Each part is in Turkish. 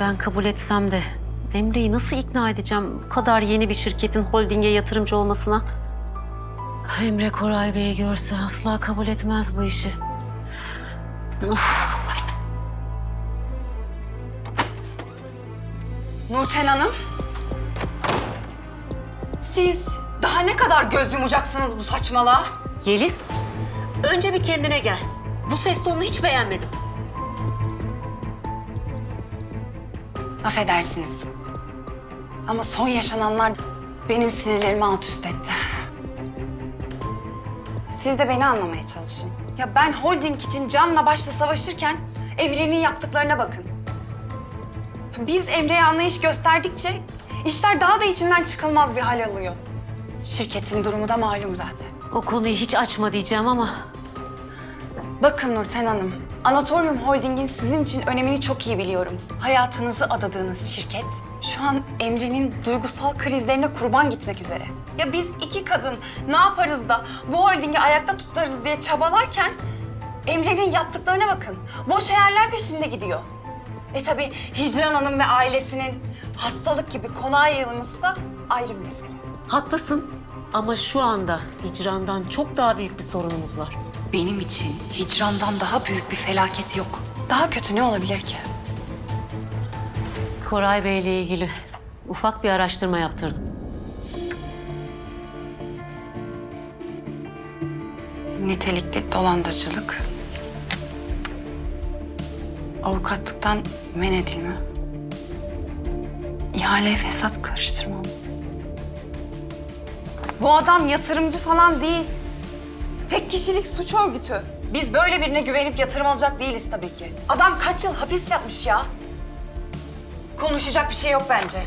Ben kabul etsem de Emre'yi nasıl ikna edeceğim bu kadar yeni bir şirketin holdinge yatırımcı olmasına? Emre Koray Bey'i görse asla kabul etmez bu işi. Of. Nurten Hanım. Siz daha ne kadar göz yumacaksınız bu saçmalığa? Yeliz, önce bir kendine gel. Bu ses tonunu hiç beğenmedim. Affedersiniz. Ama son yaşananlar benim sinirlerimi alt üst etti. Siz de beni anlamaya çalışın. Ya ben holding için canla başla savaşırken Emre'nin yaptıklarına bakın. Biz Emre'ye anlayış gösterdikçe işler daha da içinden çıkılmaz bir hal alıyor. Şirketin durumu da malum zaten. O konuyu hiç açma diyeceğim ama Bakın Nurten Hanım, Anatorium Holding'in sizin için önemini çok iyi biliyorum. Hayatınızı adadığınız şirket şu an Emre'nin duygusal krizlerine kurban gitmek üzere. Ya biz iki kadın ne yaparız da bu holdingi ayakta tutarız diye çabalarken Emre'nin yaptıklarına bakın. Boş hayaller peşinde gidiyor. E tabii Hicran Hanım ve ailesinin hastalık gibi konağa yayılması da ayrı bir mesele. haklısın. Ama şu anda hicrandan çok daha büyük bir sorunumuz var. Benim için hicrandan daha büyük bir felaket yok. Daha kötü ne olabilir ki? Koray Bey'le ilgili ufak bir araştırma yaptırdım. Nitelikli dolandırıcılık. Avukatlıktan men edilme. İhale fesat karıştırma. Bu adam yatırımcı falan değil. Tek kişilik suç örgütü. Biz böyle birine güvenip yatırım alacak değiliz tabii ki. Adam kaç yıl hapis yatmış ya. Konuşacak bir şey yok bence.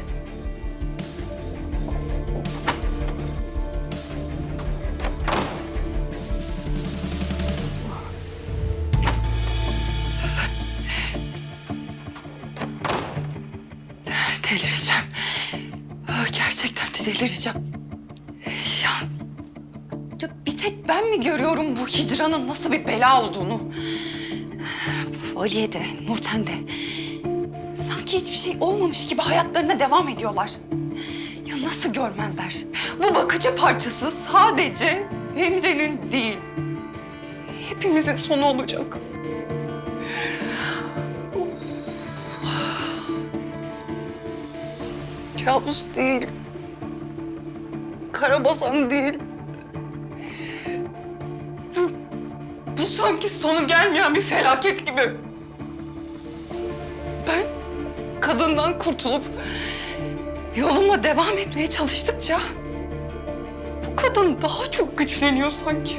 Delireceğim. Gerçekten de delireceğim. Tek ben mi görüyorum bu hicranın nasıl bir bela olduğunu? Aliye de, Nurten de. Sanki hiçbir şey olmamış gibi hayatlarına devam ediyorlar. Ya nasıl görmezler? Bu bakıcı parçası sadece Emre'nin değil. Hepimizin sonu olacak. Kabus değil. Karabasan değil. Sanki sonu gelmeyen bir felaket gibi. Ben kadından kurtulup yoluma devam etmeye çalıştıkça bu kadın daha çok güçleniyor sanki.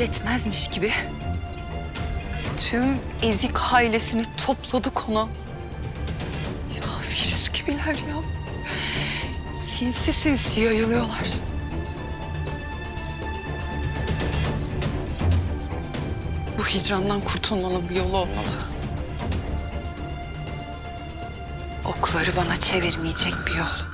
Yetmezmiş gibi tüm ezik ailesini topladı kona. Ya virüs gibiler ya. Sinsi sinsi yayılıyorlar. Bu hicrandan kurtulmanın bir yolu olmalı. Okları bana çevirmeyecek bir yol.